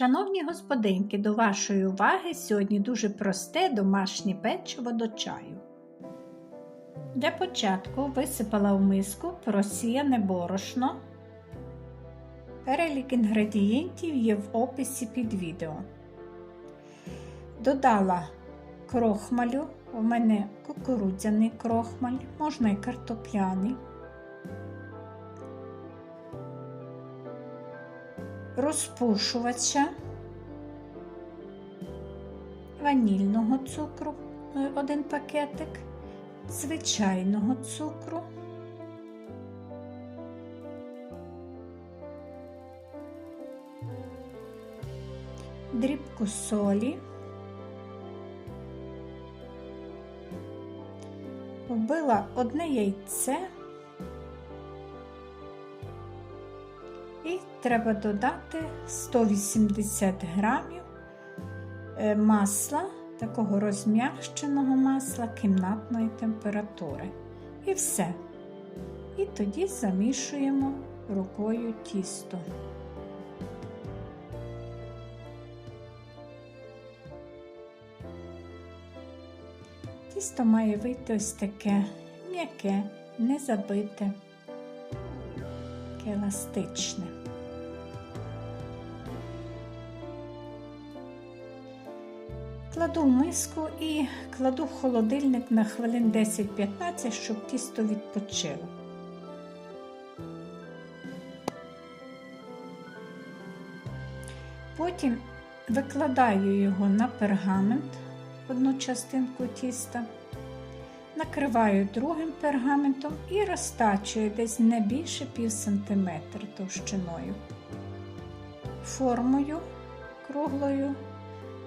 Шановні господинки, до вашої уваги сьогодні дуже просте домашнє печиво до чаю. Для початку висипала в миску просіяне борошно. Перелік інгредієнтів є в описі під відео. Додала крохмалю, у мене кукурудзяний крохмаль, можна і картопляний. Розпушувача, ванільного цукру е, один пакетик, звичайного цукру, дрібку солі, вбила одне яйце. І треба додати 180 грамів е, масла, такого розм'якщеного масла кімнатної температури. І все. І тоді замішуємо рукою тісто. Тісто має вийти ось таке м'яке, не забите таке еластичне. Кладу миску і кладу в холодильник на хвилин 10-15, щоб тісто відпочило. Потім викладаю його на пергамент одну частинку тіста накриваю другим пергаментом і розтачую десь не більше пів сантиметра товщиною. Формою круглою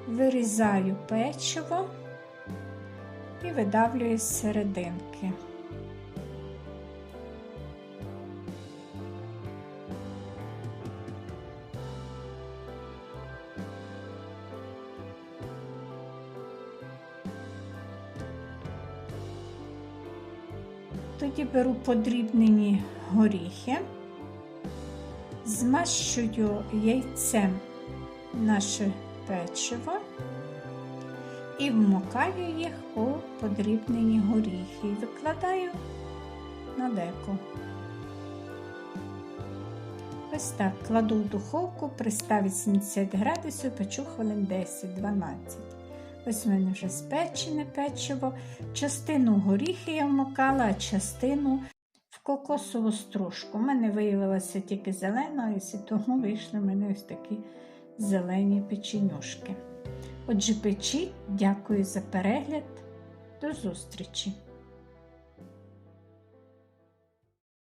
вирізаю печиво і видавлюю з серединки. Тоді беру подрібнені горіхи, змащую яйцем наше печиво і вмокаю їх у подрібнені горіхи і викладаю на деко. Ось так кладу в духовку при 180 градусів, печу хвилин 10-12. Ось в мене вже спечене печиво. Частину горіхи я вмокала, а частину в кокосову стружку. У мене виявилася тільки зелена, і тому вийшли в мене ось такі зелені печенюшки. Отже, печіть, дякую за перегляд. До зустрічі!